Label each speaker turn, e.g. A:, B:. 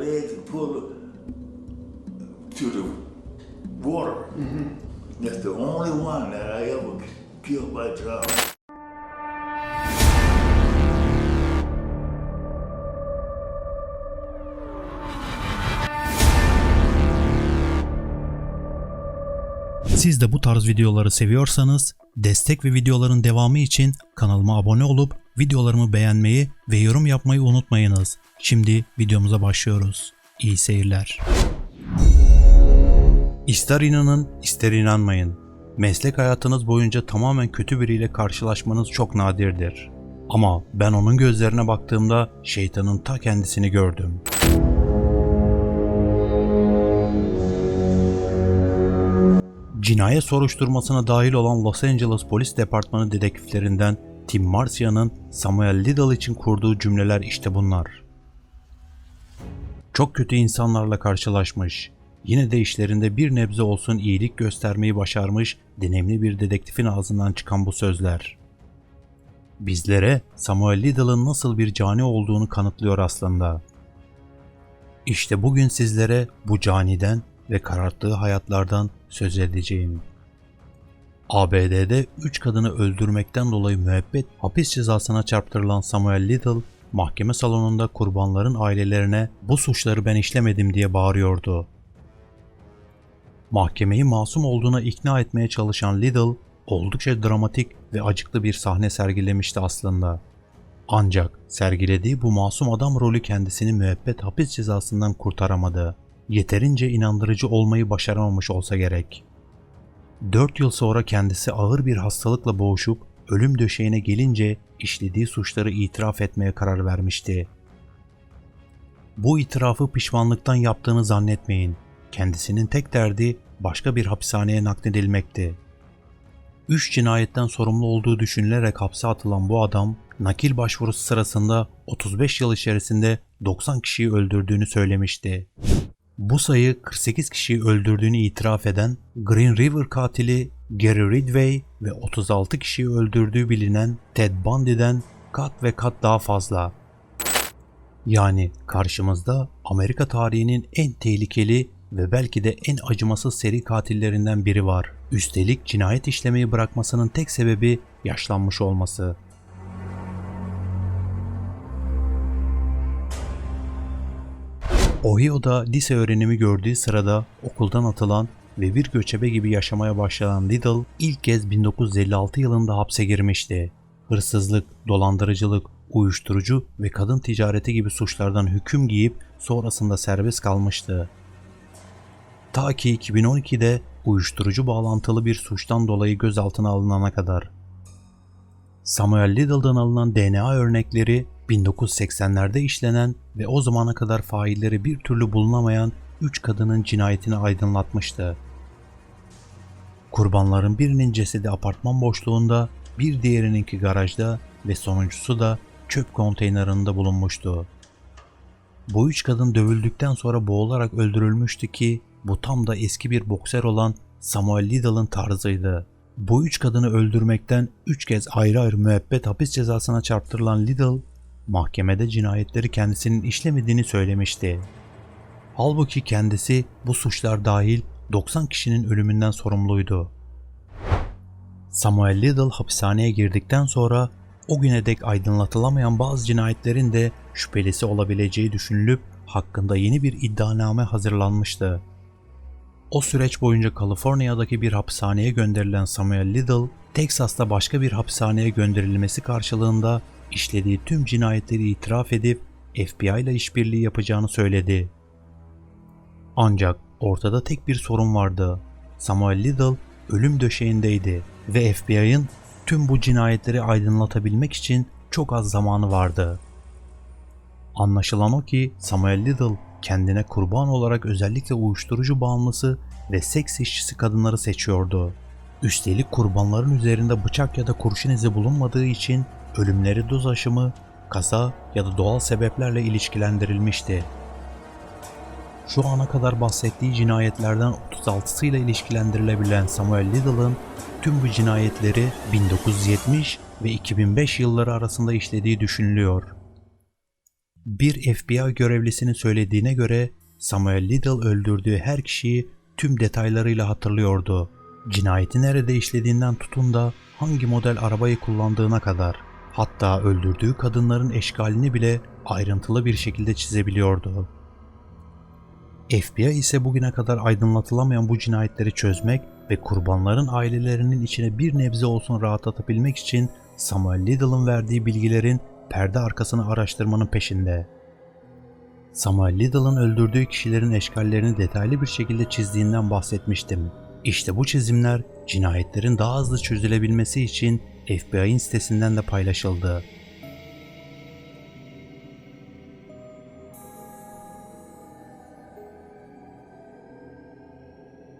A: legs and pull to the water. That's the only one that I ever killed by child.
B: Siz de bu tarz videoları seviyorsanız destek ve videoların devamı için kanalıma abone olup videolarımı beğenmeyi ve yorum yapmayı unutmayınız. Şimdi videomuza başlıyoruz. İyi seyirler. İster inanın, ister inanmayın. Meslek hayatınız boyunca tamamen kötü biriyle karşılaşmanız çok nadirdir. Ama ben onun gözlerine baktığımda şeytanın ta kendisini gördüm. Cinayet soruşturmasına dahil olan Los Angeles Polis Departmanı dedektiflerinden Tim Marcia'nın Samuel Liddell için kurduğu cümleler işte bunlar. Çok kötü insanlarla karşılaşmış, yine de işlerinde bir nebze olsun iyilik göstermeyi başarmış deneyimli bir dedektifin ağzından çıkan bu sözler. Bizlere Samuel Liddell'ın nasıl bir cani olduğunu kanıtlıyor aslında. İşte bugün sizlere bu caniden ve kararttığı hayatlardan söz edeceğim. ABD'de 3 kadını öldürmekten dolayı müebbet hapis cezasına çarptırılan Samuel Liddell, mahkeme salonunda kurbanların ailelerine bu suçları ben işlemedim diye bağırıyordu. Mahkemeyi masum olduğuna ikna etmeye çalışan Liddell, oldukça dramatik ve acıklı bir sahne sergilemişti aslında. Ancak sergilediği bu masum adam rolü kendisini müebbet hapis cezasından kurtaramadı. Yeterince inandırıcı olmayı başaramamış olsa gerek. 4 yıl sonra kendisi ağır bir hastalıkla boğuşup ölüm döşeğine gelince işlediği suçları itiraf etmeye karar vermişti. Bu itirafı pişmanlıktan yaptığını zannetmeyin. Kendisinin tek derdi başka bir hapishaneye nakledilmekti. 3 cinayetten sorumlu olduğu düşünülerek hapse atılan bu adam, nakil başvurusu sırasında 35 yıl içerisinde 90 kişiyi öldürdüğünü söylemişti. Bu sayı 48 kişiyi öldürdüğünü itiraf eden Green River katili Gary Ridgway ve 36 kişiyi öldürdüğü bilinen Ted Bundy'den kat ve kat daha fazla. Yani karşımızda Amerika tarihinin en tehlikeli ve belki de en acımasız seri katillerinden biri var. Üstelik cinayet işlemeyi bırakmasının tek sebebi yaşlanmış olması. Ohio'da lise öğrenimi gördüğü sırada okuldan atılan ve bir göçebe gibi yaşamaya başlayan Liddell ilk kez 1956 yılında hapse girmişti. Hırsızlık, dolandırıcılık, uyuşturucu ve kadın ticareti gibi suçlardan hüküm giyip sonrasında serbest kalmıştı. Ta ki 2012'de uyuşturucu bağlantılı bir suçtan dolayı gözaltına alınana kadar. Samuel Liddell'dan alınan DNA örnekleri 1980'lerde işlenen ve o zamana kadar failleri bir türlü bulunamayan 3 kadının cinayetini aydınlatmıştı. Kurbanların birinin cesedi apartman boşluğunda, bir diğerininki garajda ve sonuncusu da çöp konteynerinde bulunmuştu. Bu üç kadın dövüldükten sonra boğularak öldürülmüştü ki bu tam da eski bir bokser olan Samuel Liddell'ın tarzıydı. Bu üç kadını öldürmekten üç kez ayrı ayrı müebbet hapis cezasına çarptırılan Liddell, mahkemede cinayetleri kendisinin işlemediğini söylemişti. Halbuki kendisi bu suçlar dahil 90 kişinin ölümünden sorumluydu. Samuel Liddell hapishaneye girdikten sonra o güne dek aydınlatılamayan bazı cinayetlerin de şüphelisi olabileceği düşünülüp hakkında yeni bir iddianame hazırlanmıştı. O süreç boyunca Kaliforniya'daki bir hapishaneye gönderilen Samuel Liddell, Teksas'ta başka bir hapishaneye gönderilmesi karşılığında işlediği tüm cinayetleri itiraf edip FBI ile işbirliği yapacağını söyledi. Ancak ortada tek bir sorun vardı. Samuel Liddell ölüm döşeğindeydi ve FBI'ın tüm bu cinayetleri aydınlatabilmek için çok az zamanı vardı. Anlaşılan o ki Samuel Liddell kendine kurban olarak özellikle uyuşturucu bağımlısı ve seks işçisi kadınları seçiyordu. Üstelik kurbanların üzerinde bıçak ya da kurşun izi bulunmadığı için ölümleri doz aşımı, kaza ya da doğal sebeplerle ilişkilendirilmişti. Şu ana kadar bahsettiği cinayetlerden 36'sıyla ilişkilendirilebilen Samuel Liddell'ın tüm bu cinayetleri 1970 ve 2005 yılları arasında işlediği düşünülüyor. Bir FBI görevlisinin söylediğine göre Samuel Liddell öldürdüğü her kişiyi tüm detaylarıyla hatırlıyordu. Cinayeti nerede işlediğinden tutun da hangi model arabayı kullandığına kadar. Hatta öldürdüğü kadınların eşkalini bile ayrıntılı bir şekilde çizebiliyordu. FBI ise bugüne kadar aydınlatılamayan bu cinayetleri çözmek ve kurbanların ailelerinin içine bir nebze olsun rahatlatabilmek için Samuel Liddell'ın verdiği bilgilerin perde arkasını araştırmanın peşinde. Samuel Liddell'ın öldürdüğü kişilerin eşkallerini detaylı bir şekilde çizdiğinden bahsetmiştim. İşte bu çizimler cinayetlerin daha hızlı çözülebilmesi için FBI'ın sitesinden de paylaşıldı.